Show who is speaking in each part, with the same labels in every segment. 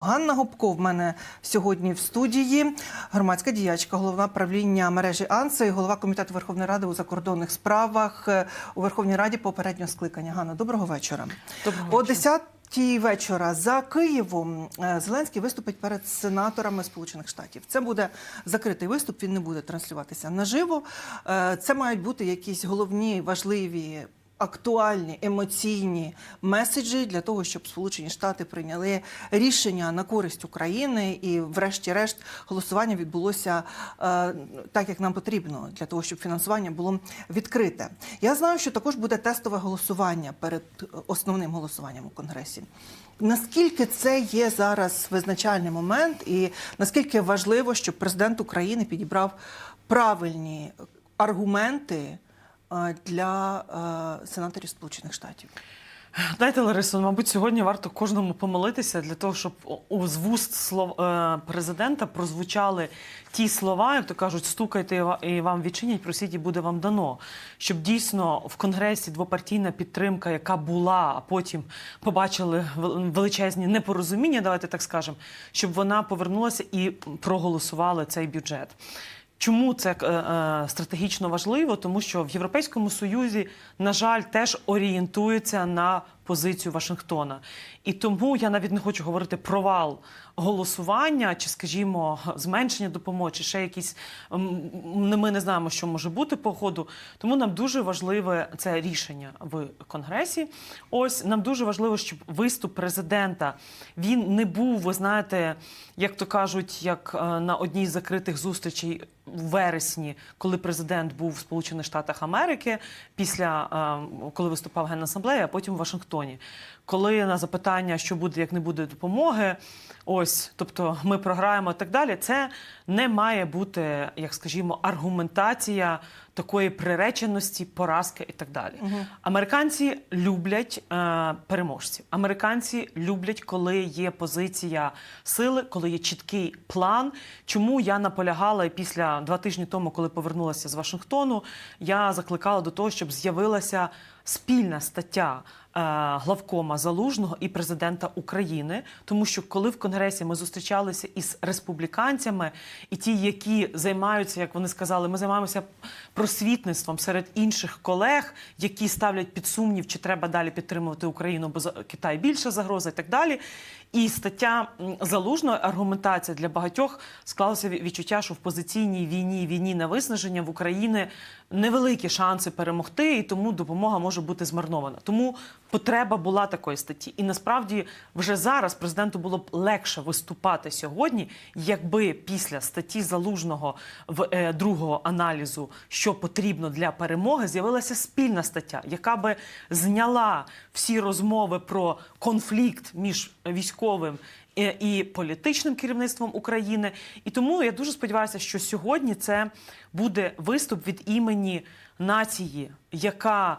Speaker 1: Ганна Гопко в мене сьогодні в студії. Громадська діячка, головна правління мережі АНСА і голова комітету Верховної Ради у закордонних справах е, у Верховній Раді попереднього скликання. Ганна, доброго вечора.
Speaker 2: Доброго
Speaker 1: О 10 вечора за Києвом е, Зеленський виступить перед сенаторами Сполучених Штатів. Це буде закритий виступ. Він не буде транслюватися наживо. Е, Це мають бути якісь головні важливі. Актуальні емоційні меседжі для того, щоб Сполучені Штати прийняли рішення на користь України, і, врешті-решт, голосування відбулося е, так, як нам потрібно, для того, щоб фінансування було відкрите. Я знаю, що також буде тестове голосування перед основним голосуванням у Конгресі. Наскільки це є зараз визначальний момент, і наскільки важливо, щоб президент України підібрав правильні аргументи е, для сенаторів Сполучених Штатів?
Speaker 2: Знаєте, Ларисо, мабуть, сьогодні варто кожному помолитися для того, щоб з вуст слов е, президента прозвучали ті слова, як то кажуть, стукайте і вам відчинять, просіть, і буде вам дано. Щоб дійсно в конгресі двопартійна підтримка, яка була, а потім побачили вел- величезні непорозуміння, давайте так скажемо, щоб вона повернулася і проголосували цей бюджет. Чому це е, е, стратегічно важливо? Тому що в Європейському Союзі, на жаль, теж орієнтується на позицію Вашингтона. І тому я навіть не хочу говорити провал голосування, чи, скажімо, зменшення допомоги, чи ще якісь ми не знаємо, що може бути по ходу. Тому нам дуже важливе це рішення в Конгресі. Ось нам дуже важливо, щоб виступ президента він не був, ви знаєте, як то кажуть, як е, на одній з закритих зустрічей в вересні, коли президент був в Сполучених Штатах Америки, після е, коли виступав Генасамблея, а потім в Вашингтоні. Коли на запитання, що буде, як не буде допомоги, ось, тобто ми програємо і так далі, це не має бути, як скажімо, аргументація такої приреченості, поразки і так далі. Американці люблять е, переможців. Американці люблять, коли є позиція сили, коли є чіткий план. Чому я наполягала і після два тижні тому, коли повернулася з Вашингтону, я закликала до того, щоб з'явилася спільна стаття главкома Залужного і президента України, тому що коли в Конгресі ми зустрічалися із республіканцями, і ті, які займаються, як вони сказали, ми займаємося просвітництвом серед інших колег, які ставлять під сумнів, чи треба далі підтримувати Україну, бо Китай більша загроза і так далі. І стаття залужної аргументація для багатьох склалося ві- відчуття, що в позиційній війні, війні на виснаження в Україні невеликі шанси перемогти, і тому допомога може бути змарнована. Тому потреба була такої статті. І насправді вже зараз президенту було б легше виступати сьогодні, якби після статті залужного в е, другого аналізу, що потрібно для перемоги, з'явилася спільна стаття, яка би зняла всі розмови про конфлікт між військовим і, і політичним керівництвом України. І тому я дуже сподіваюся, що сьогодні це буде виступ від імені нації, яка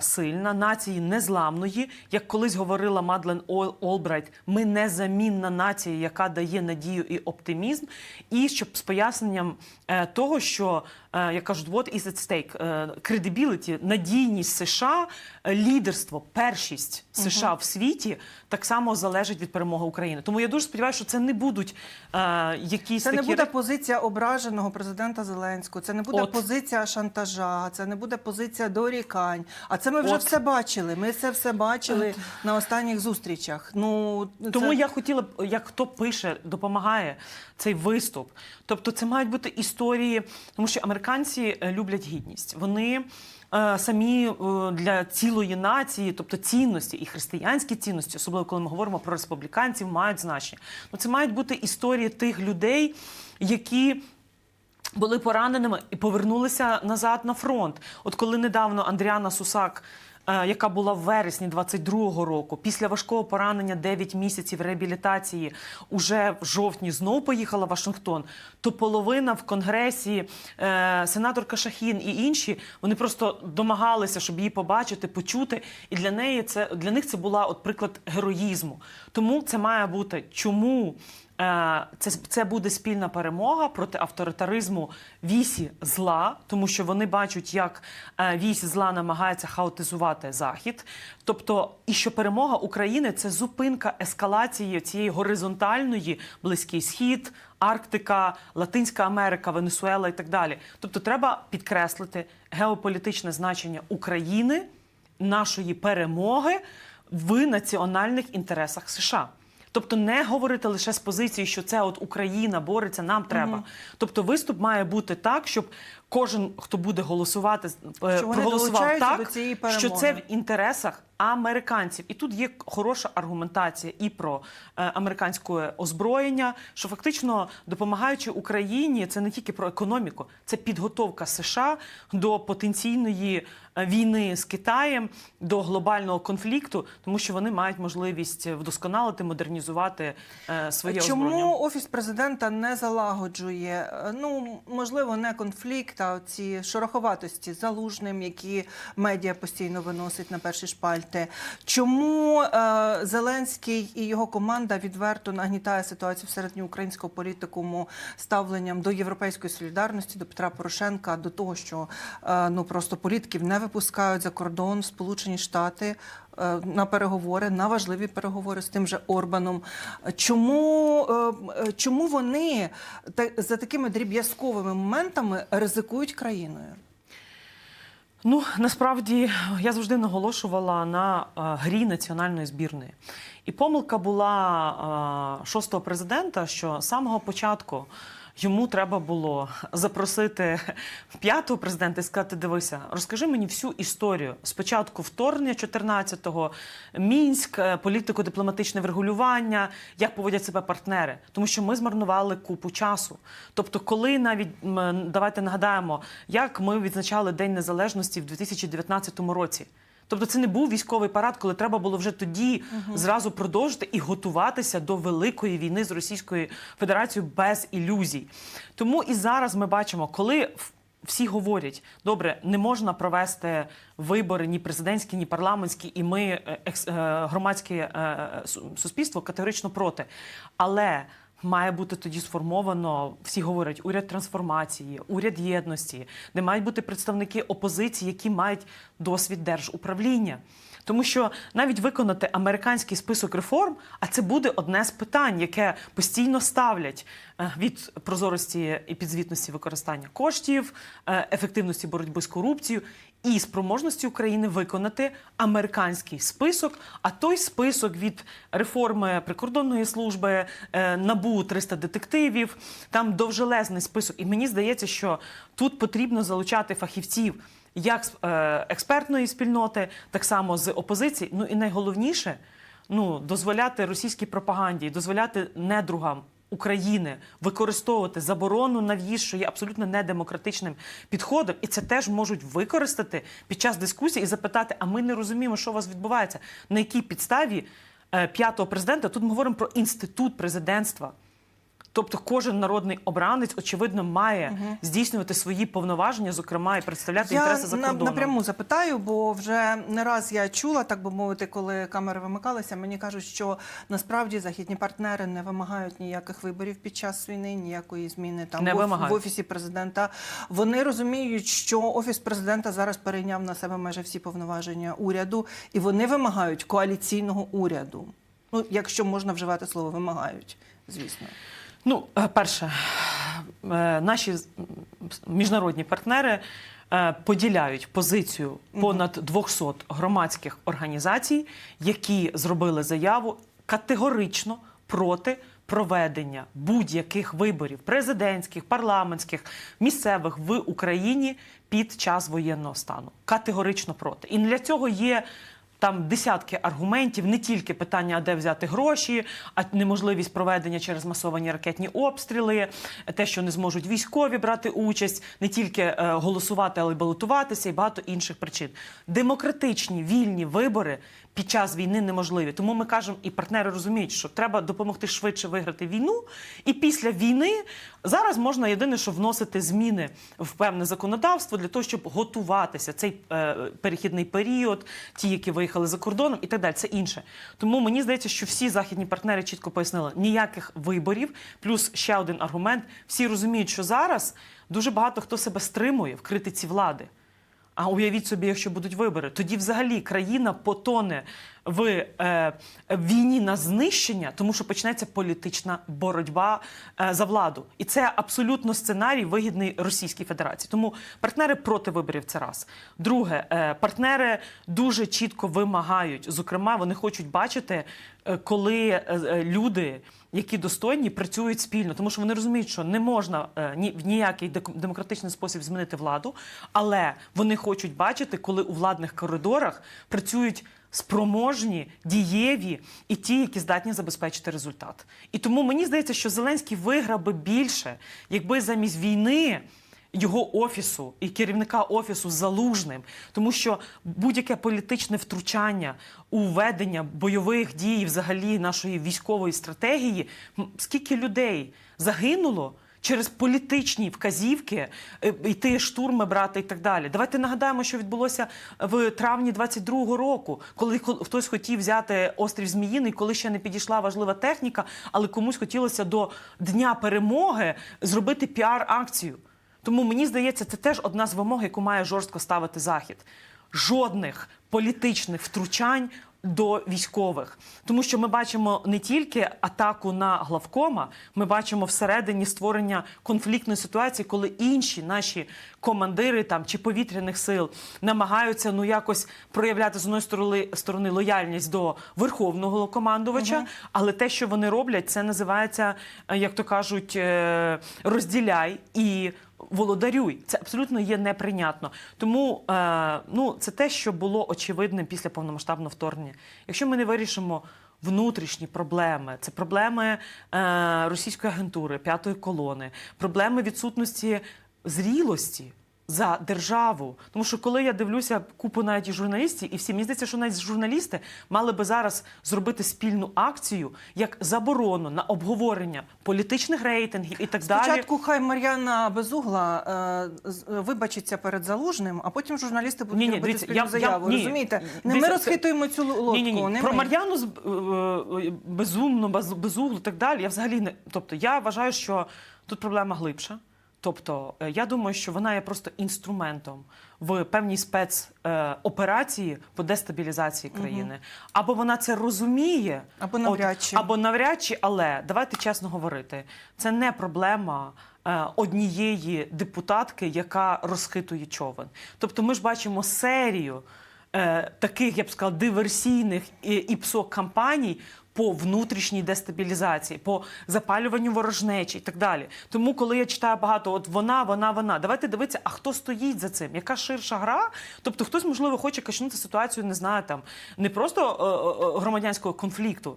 Speaker 2: сильна, нації незламної, як колись говорила Мадлен Ол- Олбрайт, ми незамінна нація, яка дає надію і оптимізм. І щоб з поясненням е, того, що е, як кажуть, what is at stake? Е, credibility, надійність США, е, лідерство, першість США в світі так само залежить від перемоги України. Тому я дуже сподіваюся, що це не будуть е, якісь
Speaker 1: Це не буде позиція ображеного президента Зеленського, це не буде
Speaker 2: От.
Speaker 1: позиція шантажа, це не буде позиція дорікань. А це ми вже
Speaker 2: От.
Speaker 1: все бачили. Ми це все бачили на останніх зустрічах. Ну
Speaker 2: Тому
Speaker 1: це...
Speaker 2: я хотіла б, як хто пише, допомагає цей виступ. Тобто, це мають бути історії, тому що американці е, люблять гідність. Вони е, самі е, для цілої нації, тобто цінності і християнські цінності, особливо коли ми говоримо про республіканців, мають значення. Ну це мають бути історії тих людей, які. Були пораненими і повернулися назад на фронт. От коли недавно Андріана Сусак, яка була в вересні 22-го року, після важкого поранення 9 місяців реабілітації, уже в жовтні знов поїхала в Вашингтон, то половина в конгресі, е, сенаторка Шахін і інші, вони просто домагалися, щоб її побачити, почути. І для неї це для них це була от приклад героїзму. Тому це має бути чому Е, Це, це буде спільна перемога проти авторитаризму вісі зла, тому що вони бачать, як е, вісь зла намагається хаотизувати захід. Тобто, і що перемога України це зупинка ескалації цієї горизонтальної близький схід, Арктика, Латинська Америка, Венесуела і так далі. Тобто, треба підкреслити геополітичне значення України, нашої перемоги в національних інтересах США. Тобто не говорити лише з позиції, що це от Україна бореться, нам треба. Тобто виступ має бути так, щоб кожен, хто буде голосувати, е,
Speaker 1: Що
Speaker 2: проголосував так, що це в інтересах американців. І тут є хороша аргументація і про е, американське озброєння, що фактично допомагаючи Україні, це не тільки про економіку, це підготовка США до потенційної е, війни з Китаєм, до глобального конфлікту, тому що вони мають можливість вдосконалити, модернізувати своє озброєння.
Speaker 1: Чому офіс президента не залагоджує? Ну можливо, не конфлікт, а ці шороховатості залужним, які медіа постійно виносить на перші шпальти. Чому е, Зеленський і його команда відверто нагнітає ситуацію всередині українського політикуму ставленням до європейської солідарності, до Петра Порошенка, до того, що е, ну просто політиків не випускають за кордон Сполучені Штати на переговори, на важливі переговори з тим же Орбаном. Чому, е, е, чому вони за такими дріб'язковими моментами ризикують країною?
Speaker 2: Ну насправді я завжди наголошувала на е, грі національної збірної. І помилка була е, шостого президента, що з самого початку йому треба було запросити п'ятого президента і сказати: дивися, розкажи мені всю історію. Спочатку вторгнення 14-го, Мінськ, е, політико-дипломатичне врегулювання, як поводять себе партнери, тому що ми змарнували купу часу. Тобто, коли навіть давайте нагадаємо, як ми відзначали День Незалежності в 2019 році. Тобто це не був військовий парад, коли треба було вже тоді зразу продовжити і готуватися до великої війни з Російською Федерацією без ілюзій. Тому і зараз ми бачимо, коли всі говорять, добре, не можна провести вибори ні президентські, ні парламентські, і ми е, е, громадське е, су- суспільство категорично проти. Але Має бути тоді сформовано, всі говорять, уряд трансформації, уряд єдності, де мають бути представники опозиції, які мають досвід держуправління. Тому що навіть виконати американський список реформ, а це буде одне з питань, яке постійно ставлять е, від прозорості і підзвітності використання коштів, е, ефективності боротьби з корупцією і спроможності України виконати американський список. А той список від реформи прикордонної служби, е, набу 300 детективів, там довжелезний список. І мені здається, що тут потрібно залучати фахівців. Як з е, експертної спільноти, так само з опозиції. Ну і найголовніше ну, дозволяти російській пропаганді, дозволяти недругам України використовувати заборону на в'їзд, що є абсолютно недемократичним підходом, і це теж можуть використати під час дискусії і запитати: а ми не розуміємо, що у вас відбувається, на якій підставі е, п'ятого президента тут ми говоримо про інститут президентства. Тобто кожен народний обранець, очевидно, має здійснювати свої повноваження, зокрема, і представляти
Speaker 1: Я
Speaker 2: інтереси за кордоном.
Speaker 1: напряму запитаю, бо вже не раз я чула, так би мовити, коли камери вимикалися. Мені кажуть, що насправді західні партнери не вимагають ніяких виборів під час війни, ніякої зміни там
Speaker 2: Не
Speaker 1: в, в офісі президента. Вони розуміють, що офіс президента зараз перейняв на себе майже всі повноваження уряду, і вони вимагають коаліційного уряду. Ну, якщо можна вживати слово вимагають, звісно.
Speaker 2: Ну, е, перше, е, наші міжнародні партнери е, поділяють позицію понад 200 громадських організацій, які зробили заяву категорично проти проведення будь-яких виборів президентських, парламентських, місцевих в Україні під час воєнного стану. Категорично проти. І для цього є там десятки аргументів, не тільки питання, а де взяти гроші, а неможливість проведення через масовані ракетні обстріли, те, що не зможуть військові брати участь, не тільки е, голосувати, але й балотуватися, і багато інших причин. Демократичні вільні вибори під час війни неможливі. Тому ми кажемо, і партнери розуміють, що треба допомогти швидше виграти війну. І після війни зараз можна єдине, що вносити зміни в певне законодавство для того, щоб готуватися цей е, перехідний період, ті, які ви виїхали за кордоном і так далі. Це інше. Тому мені здається, що всі західні партнери чітко пояснили ніяких виборів. Плюс ще один аргумент: всі розуміють, що зараз дуже багато хто себе стримує в критиці влади. А уявіть собі, якщо будуть вибори, тоді взагалі країна потоне в е, війні на знищення, тому що почнеться політична боротьба е, за владу. І це абсолютно сценарій вигідний Російській Федерації. Тому партнери проти виборів це раз. Друге, е, партнери дуже чітко вимагають. Зокрема, вони хочуть бачити, е, коли е, е, люди які достойні, працюють спільно, тому що вони розуміють, що не можна е, ні в ніякий демократичний спосіб змінити владу, але вони хочуть бачити, коли у владних коридорах працюють спроможні, дієві і ті, які здатні забезпечити результат. І тому мені здається, що Зеленський виграв би більше, якби замість війни його офісу і керівника офісу залужним, тому що будь-яке політичне втручання у ведення бойових дій, взагалі нашої військової стратегії, скільки людей загинуло. Через політичні вказівки е, йти штурми брати і так далі. Давайте нагадаємо, що відбулося в травні 22-го року, коли хтось хотів взяти острів Зміїний, коли ще не підійшла важлива техніка, але комусь хотілося до дня перемоги зробити піар-акцію. Тому мені здається, це теж одна з вимог, яку має жорстко ставити захід. Жодних політичних втручань до військових, тому що ми бачимо не тільки атаку на главкома, ми бачимо всередині створення конфліктної ситуації, коли інші наші командири там чи повітряних сил намагаються ну якось проявляти з одної сторони, сторони лояльність до верховного командувача, але те, що вони роблять, це називається, е, як то кажуть, е, розділяй і володарюй. Це абсолютно є неприйнятно. Тому е, ну, це те, що було очевидним після повномасштабного вторгнення. Якщо ми не вирішимо внутрішні проблеми, це проблеми е, російської агентури, п'ятої колони, проблеми відсутності зрілості. За державу, тому що коли я дивлюся купу навіть і журналістів, і всі мені здається, що навіть журналісти мали би зараз зробити спільну акцію як заборону на обговорення політичних рейтингів і так далі.
Speaker 1: Спочатку хай Мар'яна Безугла е, вибачиться перед залужним, а потім журналісти будуть
Speaker 2: Ні-ні,
Speaker 1: робити
Speaker 2: дивіться,
Speaker 1: спільну
Speaker 2: я- я-
Speaker 1: заяву.
Speaker 2: ні.
Speaker 1: Розумієте? Не ми розхитуємо цю лодку.
Speaker 2: Ні, ні, ні.
Speaker 1: не
Speaker 2: Про
Speaker 1: ми.
Speaker 2: Мар'яну з- е, безумно, без, безуглу і так далі. Я взагалі не. Тобто, я вважаю, що тут проблема глибша. Тобто, е, я думаю, що вона є просто інструментом в певній спецоперації по дестабілізації країни. Або вона це розуміє,
Speaker 1: Або навряд чи.
Speaker 2: От, або навряд чи, але давайте чесно говорити, це не проблема. е, Однієї депутатки, яка розхитує човен. Тобто, ми ж бачимо серію е, таких, я б сказала, диверсійних і, і псо-кампаній по внутрішній дестабілізації, по запалюванню ворожнечі і так далі. Тому, коли я читаю багато, от вона, вона, вона, давайте дивитися, а хто стоїть за цим? Яка ширша гра? Тобто, хтось можливо хоче качнути ситуацію, не знаю, там не просто е, е, громадянського конфлікту.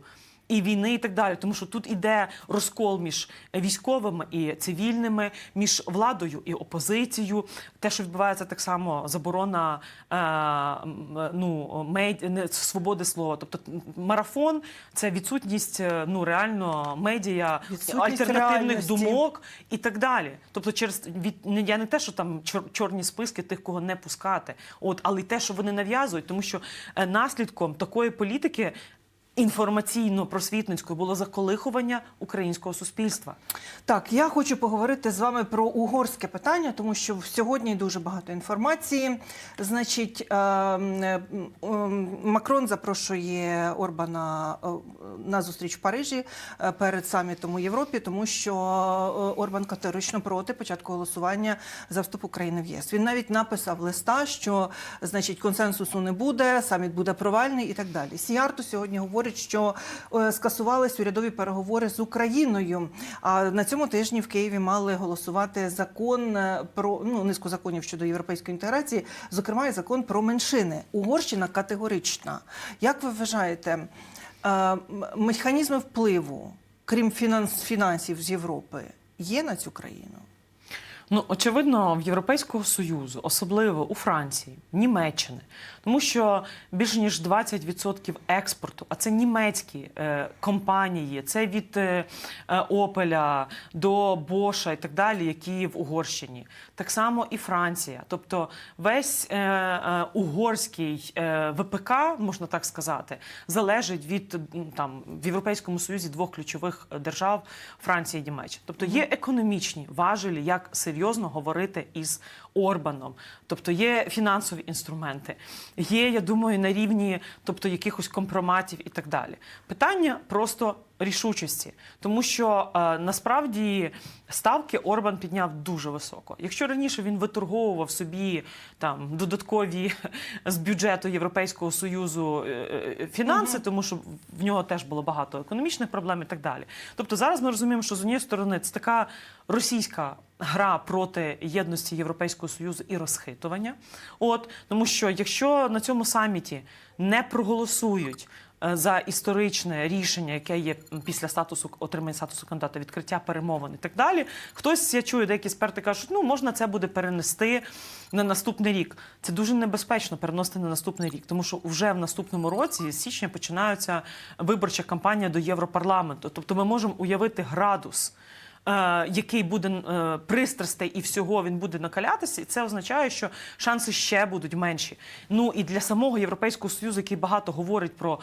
Speaker 2: І війни, і так далі, тому що тут іде розкол між військовими і цивільними, між владою і опозицією. Те, що відбувається так само, заборона е, ну, мед... свободи слова. Тобто марафон це відсутність е, ну реально медіа,
Speaker 1: Відсутність
Speaker 2: альтернативних
Speaker 1: реальності.
Speaker 2: думок і так далі. Тобто, через від я не те, що там чор, чорні списки тих, кого не пускати, от але й те, що вони нав'язують, тому що е, наслідком такої політики. Інформаційно-просвітницькою було заколихування українського суспільства.
Speaker 1: Так, я хочу поговорити з вами про угорське питання, тому що сьогодні дуже багато інформації. Значить, е, м, е, Макрон запрошує Орбана е, на зустріч в Парижі е, перед самітом у Європі, тому що е, Орбан категорично проти початку голосування за вступ України в ЄС. Він навіть написав листа, що значить консенсусу не буде, саміт буде провальний і так далі. Сіярто сьогодні говорить, що е, скасувались урядові переговори з Україною. А на цьому тижні в Києві мали голосувати закон е, про ну низку законів щодо європейської інтеграції, зокрема і закон про меншини. Угорщина категорична. Як ви вважаєте, е, механізми впливу, крім фінанс, фінансів з Європи, є на цю країну?
Speaker 2: Ну, очевидно, в Європейського Союзу, особливо у Франції, Німеччини, тому що більше ніж 20% експорту, а це німецькі е, компанії, це від е, е, Опеля до Боша і так далі, які в Угорщині. Так само і Франція. Тобто весь е, е, угорський е, ВПК, можна так сказати, залежить від там в Європейському Союзі двох ключових держав Франції і Німеччини. Тобто є економічні важелі, як серйозно говорити із Орбаном. Тобто є фінансові інструменти, є, я думаю, на рівні тобто якихось компроматів і так далі. Питання просто рішучості, тому що е, насправді ставки Орбан підняв дуже високо. Якщо раніше він виторговував собі там додаткові з бюджету Європейського союзу е, е, фінанси, тому що в нього теж було багато економічних проблем і так далі. Тобто зараз ми розуміємо, що з однієї сторони це така російська гра проти єдності Європейського союзу і розхитування. От тому, що якщо на цьому саміті не проголосують е, за історичне рішення, яке є після статусу отримання статусу кандидата, відкриття перемовин і так далі. Хтось я чую, деякі експерти кажуть, ну можна це буде перенести на наступний рік. Це дуже небезпечно переносити на наступний рік, тому що вже в наступному році з січня починається виборча кампанія до Європарламенту. Тобто ми можемо уявити градус. Е, Який буде пристрастий пристрастей і всього він буде накалятися, і це означає, що шанси ще будуть менші. Ну і для самого європейського союзу, який багато говорить про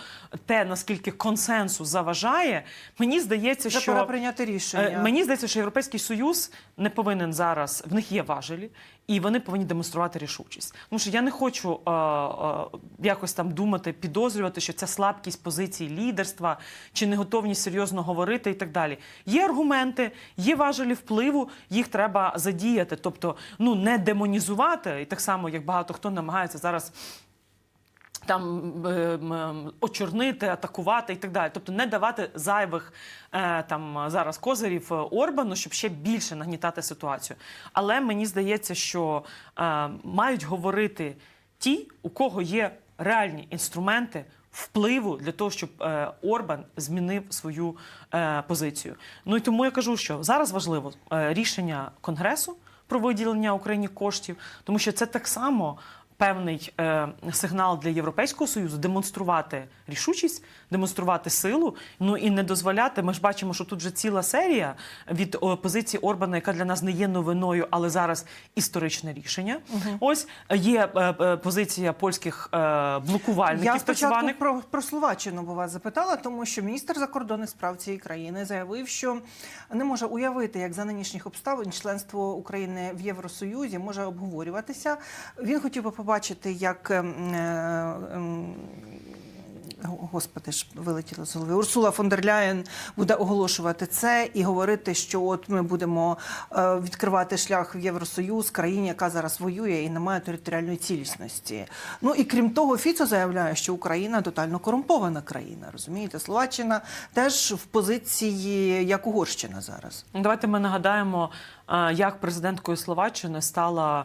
Speaker 2: те, наскільки консенсус заважає, мені здається,
Speaker 1: Вже
Speaker 2: що
Speaker 1: пора прийняти рішення.
Speaker 2: Е, Мені здається, що Європейський Союз не повинен зараз, в них є важелі, і вони повинні демонструвати рішучість. Тому що я не хочу е, е, якось там думати, підозрювати, що ця слабкість позиції лідерства чи неготовність серйозно говорити і так далі. Є аргументи, є важелі впливу, їх треба задіяти, тобто ну не демонізувати, і так само як багато хто намагається зараз там е, очорнити, атакувати і так далі. Тобто не давати зайвих е, там зараз козирів е, Орбану, щоб ще більше нагнітати ситуацію. Але мені здається, що мають говорити ті, у кого є реальні інструменти. Впливу для того, щоб е, Орбан змінив свою е, позицію. Ну і тому я кажу, що зараз важливо е, рішення Конгресу про виділення Україні коштів, тому що це так само певний е, сигнал для Європейського союзу демонструвати рішучість, демонструвати силу. Ну і не дозволяти. Ми ж бачимо, що тут вже ціла серія від о, позиції Орбана, яка для нас не є новиною, але зараз історичне рішення. Ось е, є е, е, позиція польських е, блокувальників.
Speaker 1: Я
Speaker 2: так званих.
Speaker 1: про, про Словаччину бо вас запитала, тому що міністр закордонних справ цієї країни заявив, що не може уявити, як за нинішніх обставин членство України в Євросоюзі може обговорюватися. Він хотів би побачити, як. ем, е, ем, Господи ж вилетіло з голови. Урсула фон дер Ляєн буде оголошувати це і говорити, що от ми будемо е, відкривати шлях в Євросоюз країні, яка зараз воює і не має територіальної цілісності. Ну і крім того, Фіцо заявляє, що Україна тотально корумпована країна. Розумієте, Словаччина теж в позиції як Угорщина зараз.
Speaker 2: Давайте ми нагадаємо, е, як президенткою Словаччини стала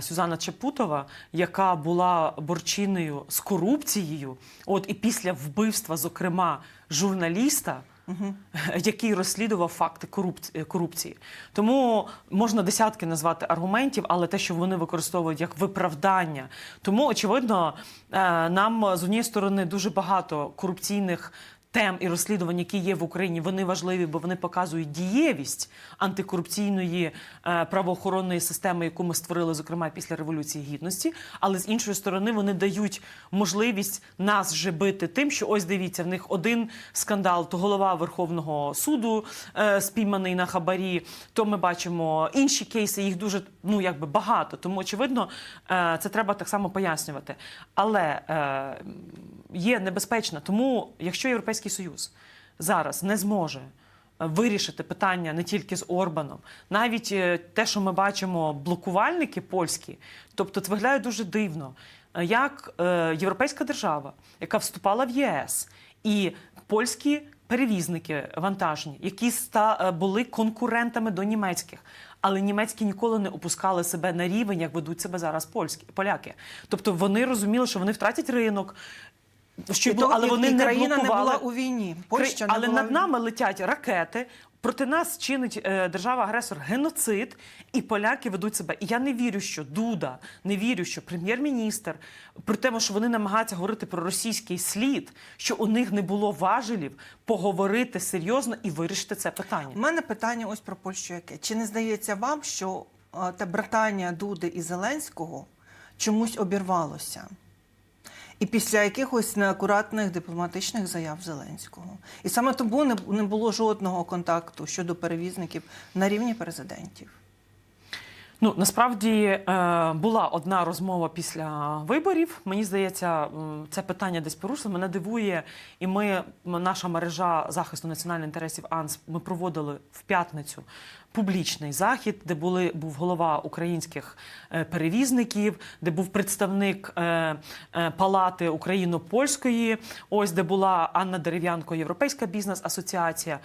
Speaker 2: Сюзанна Чепутова, яка була борчиною з корупцією. От і після вбивства, зокрема, журналіста. Який розслідував факти корупці- корупції, тому можна десятки назвати аргументів, але те, що вони використовують як виправдання. Тому очевидно, е, нам з однієї сторони дуже багато корупційних тем і розслідувань, які є в Україні, вони важливі, бо вони показують дієвість антикорупційної е, правоохоронної системи, яку ми створили, зокрема після революції гідності. Але з іншої сторони, вони дають можливість нас же бити тим, що ось дивіться, в них один скандал, то голова Верховного суду е, спійманий на хабарі. То ми бачимо інші кейси, їх дуже ну якби багато. Тому очевидно, е, це треба так само пояснювати. Але е, є небезпечно. Тому, якщо Європейський Союз зараз не зможе е, вирішити питання не тільки з Орбаном, навіть е, те, що ми бачимо, блокувальники польські, тобто це виглядає дуже дивно, Е, як європейська держава, яка вступала в ЄС, і польські перевізники вантажні, які ста, були конкурентами до німецьких. Але німецькі ніколи не опускали себе на рівень, як ведуть себе зараз польські поляки. Тобто вони розуміли, що вони втратять ринок, Що
Speaker 1: то-
Speaker 2: але вони не
Speaker 1: країна
Speaker 2: блокували.
Speaker 1: не була у війні. Польща не
Speaker 2: але
Speaker 1: була
Speaker 2: над нами летять ракети. Проти нас чинить е, держава-агресор геноцид, і поляки ведуть себе. І я не вірю, що Дуда, не вірю, що прем'єр-міністр, при тому, що вони намагаються говорити про російський слід, що у них не було важелів поговорити серйозно і вирішити це питання.
Speaker 1: У мене питання ось про Польщу яке. Чи не здається вам, що е, те братання Дуди і Зеленського чомусь обірвалося? І після якихось неакуратних дипломатичних заяв Зеленського. І саме тому не, було жодного контакту щодо перевізників на рівні президентів.
Speaker 2: Ну насправді е, була одна розмова після виборів. Мені здається, це питання десь порушено. Мене дивує, і ми, наша мережа захисту національних інтересів АНС, ми проводили в п'ятницю публічний захід, де були був голова українських е, перевізників, де був представник е, е, палати україно-польської. Ось де була Анна Дерев'янко, Європейська бізнес-асоціація.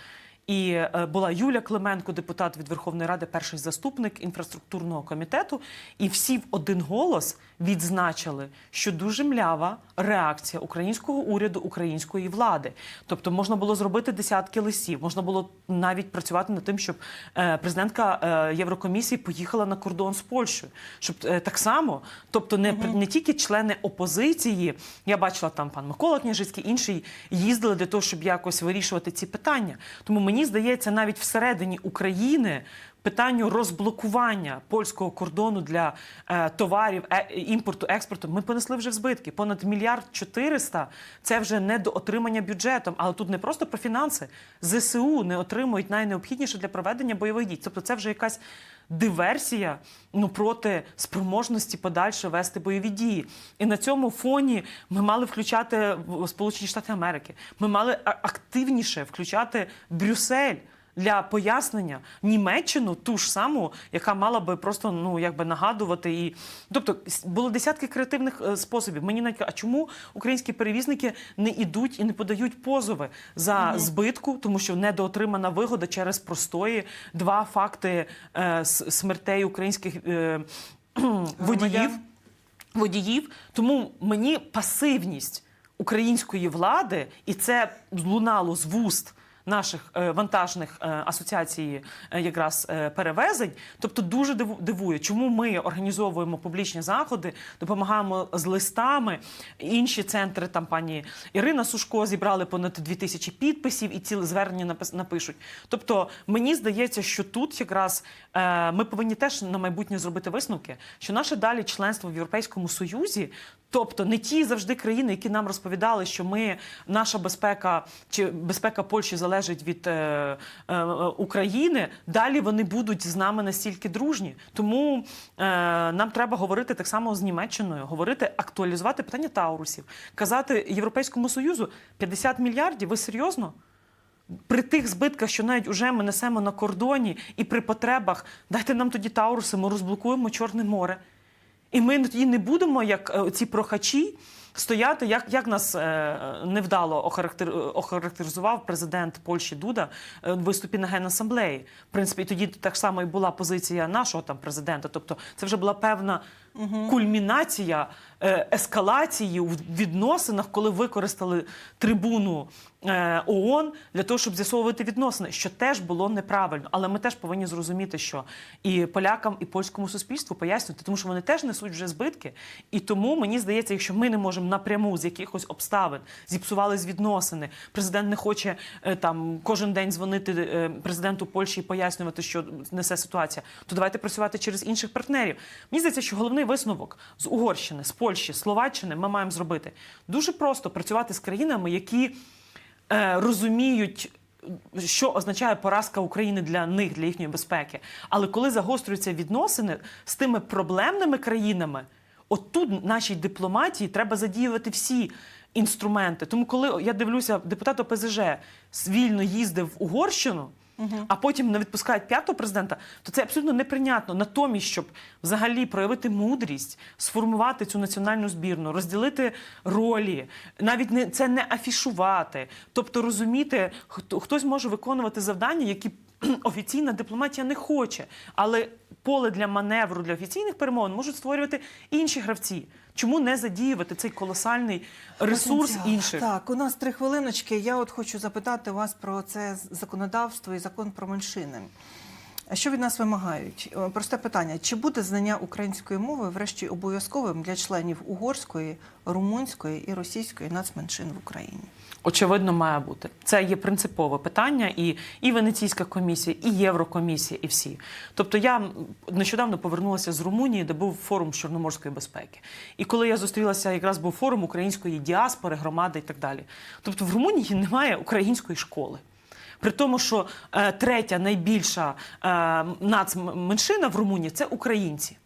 Speaker 2: І е, була Юля Клименко, депутат від Верховної Ради, перший заступник інфраструктурного комітету. І всі в один голос відзначили, що дуже млява реакція українського уряду, української влади. Тобто можна було зробити десятки листів, можна було навіть працювати над тим, щоб е, президентка е, Єврокомісії поїхала на кордон з Польщею, щоб е, так само, тобто не, не тільки члени опозиції, я бачила там пан Микола Княжицький, інший їздили для того, щоб якось вирішувати ці питання. Тому мені здається, навіть всередині України. Питанню розблокування польського кордону для е, товарів е, імпорту експорту ми понесли вже в збитки. Понад мільярд чотириста це вже не до отримання бюджетом. Але тут не просто про фінанси. ЗСУ не отримують найнеобхідніше для проведення бойових дій. Тобто, це вже якась диверсія ну проти спроможності подальше вести бойові дії. І на цьому фоні ми мали включати Сполучені Штати Америки. Ми мали активніше включати Брюссель. Для пояснення Німеччину ту ж саму, яка мала би просто ну якби нагадувати і тобто було десятки креативних е, способів. Мені навіть а чому українські перевізники не ідуть і не подають позови за збитку, тому що недоотримана вигода через простої два факти е, смертей українських е, водіїв водіїв. Тому мені пасивність української влади, і це лунало з вуст. Наших е, вантажних е, асоціацій е, якраз перевезень, тобто дуже диву- дивує, чому ми організовуємо публічні заходи, допомагаємо з листами. Інші центри там пані Ірина Сушко зібрали понад 2000 підписів і ціле звернення напишуть. Тобто мені здається, що тут якраз ми повинні теж на майбутнє зробити висновки, що наше далі членство в Європейському Союзі, тобто не ті завжди країни, які нам розповідали, що ми наша безпека чи безпека Польщі залежить від е, е, України. Далі вони будуть з нами настільки дружні. Тому е, нам треба говорити так само з Німеччиною, говорити, актуалізувати питання Таурусів, казати Європейському Союзу 50 мільярдів. Ви серйозно? При тих збитках, що навіть уже ми несемо на кордоні, і при потребах, дайте нам тоді Тауруси, ми розблокуємо Чорне море. І ми тоді не будемо, як е, ці прохачі, стояти, як, як нас е, невдало охарактер, охарактеризував президент Польщі Дуда е, в виступі на Генасамблеї. В принципі, тоді так само і була позиція нашого там президента. Тобто, це вже була певна кульмінація ескалації у відносинах, коли використали трибуну е, ООН для того, щоб з'ясовувати відносини, що теж було неправильно. Але ми теж повинні зрозуміти, що і полякам, і польському суспільству пояснювати, тому що вони теж несуть вже збитки. І тому мені здається, якщо ми не можемо напряму з якихось обставин зіпсувались відносини, президент не хоче е, там кожен день дзвонити е, президенту Польщі і пояснювати, що несе ситуація, то давайте працювати через інших партнерів. Мені здається, що головний висновок з Угорщини, з Польщі, Словаччини ми маємо зробити дуже просто працювати з країнами, які е, розуміють. Що означає поразка України для них, для їхньої безпеки? Але коли загострюються відносини з тими проблемними країнами, от тут нашій дипломатії треба задіювати всі інструменти. Тому, коли я дивлюся, депутат ОПЗЖ вільно їздив в Угорщину, а потім не відпускають п'ятого президента, то це абсолютно неприйнятно. Натомість, щоб взагалі проявити мудрість, сформувати цю національну збірну, розділити ролі, навіть не це не афішувати, тобто розуміти, хто хтось може виконувати завдання, які офіційна дипломатія не хоче, але поле для маневру для офіційних перемовин можуть створювати інші гравці. Чому не задіювати цей колосальний ресурс
Speaker 1: Потенціал.
Speaker 2: інших?
Speaker 1: Так, у нас три хвилиночки. Я от хочу запитати вас про це законодавство і закон про меншини. А що від нас вимагають? Е, Просте питання: чи буде знання української мови врешті обов'язковим для членів угорської, румунської і російської нацменшин в Україні?
Speaker 2: Очевидно, має бути. Це є принципове питання, і, і Венеційська комісія, і Єврокомісія, і всі. Тобто, я нещодавно повернулася з Румунії, де був форум чорноморської безпеки. І коли я зустрілася, якраз був форум української діаспори, громади і так далі. Тобто, в Румунії немає української школи. При тому, що е, третя найбільша е, нацменшина в Румунії це українці.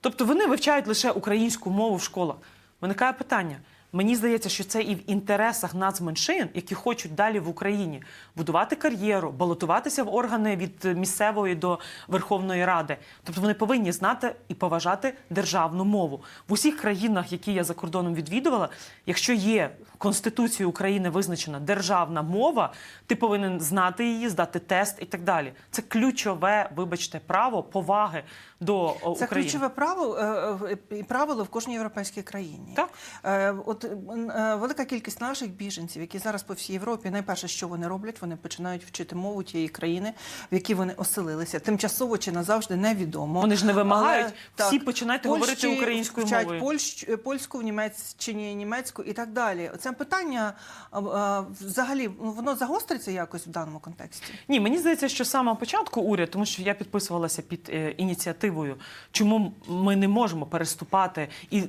Speaker 2: Тобто вони вивчають лише українську мову в школах. Виникає питання. Мені здається, що це і в інтересах нацменшин, які хочуть далі в Україні будувати кар'єру, балотуватися в органи від місцевої до Верховної Ради. Тобто вони повинні знати і поважати державну мову в усіх країнах, які я за кордоном відвідувала. Якщо є Конституцією України визначена державна мова, ти повинен знати її, здати тест і так далі. Це ключове, вибачте, право поваги до
Speaker 1: Це
Speaker 2: України.
Speaker 1: ключове право е, е, і правило в кожній європейській країні.
Speaker 2: Так.
Speaker 1: Е, От е, е, велика кількість наших біженців, які зараз по всій Європі, найперше, що вони роблять, вони починають вчити мову тієї країни, в якій вони оселилися. Тимчасово чи назавжди невідомо.
Speaker 2: Вони ж не вимагають,
Speaker 1: Але,
Speaker 2: всі
Speaker 1: так,
Speaker 2: починайте
Speaker 1: Польщі
Speaker 2: говорити українською
Speaker 1: вчать
Speaker 2: мовою.
Speaker 1: Польщ, е, польську в Німеччині, німецьку і так далі. Це питання а, а, взагалі ну, воно загостриться якось в даному контексті.
Speaker 2: Ні, мені здається, що самого початку уряд, тому що я підписувалася під е, ініціативою, чому ми не можемо переступати і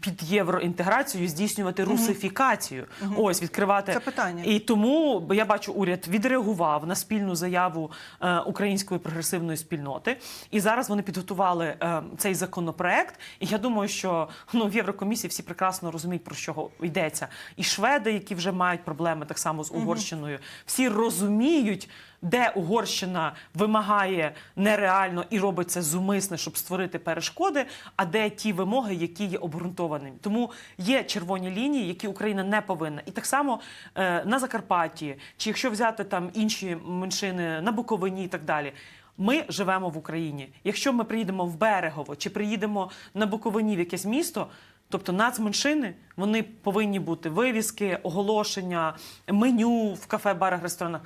Speaker 2: під євроінтеграцію здійснювати русифікацію. Ось відкривати
Speaker 1: Це питання.
Speaker 2: І тому я бачу, уряд відреагував на спільну заяву е, української прогресивної спільноти. І зараз вони підготували е, цей законопроект. І я думаю, що ну в Єврокомісії всі прекрасно розуміють про що йдеться. І шведи, які вже мають проблеми так само з Угорщиною, всі розуміють. Де Угорщина вимагає нереально і робить це зумисне, щоб створити перешкоди, а де ті вимоги, які є обґрунтованими. Тому є червоні лінії, які Україна не повинна. І так само е, на Закарпатті, чи якщо взяти там інші меншини на Буковині і так далі. Ми живемо в Україні. Якщо ми приїдемо в Берегово чи приїдемо на Буковині в якесь місто, тобто нацменшини, вони повинні бути вивіски, оголошення, меню в кафе, барах, ресторанах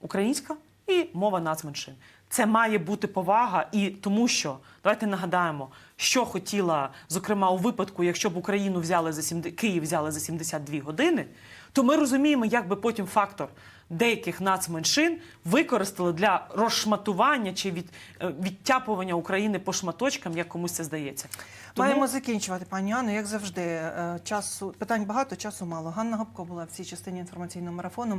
Speaker 2: українська і мова нацменшин. Це має бути повага, і тому що давайте нагадаємо, що хотіла, зокрема, у випадку, якщо б Україну взяли за 70, Київ взяли за 72 години, то ми розуміємо, як би потім фактор деяких нацменшин використали для розшматування чи від, е, відтяпування України по шматочкам, як комусь це здається. Тому-
Speaker 1: Маємо закінчувати, пані Анно. Як завжди, е, часу питань багато, часу мало. Ганна Гопко була в цій частині інформаційного марафону.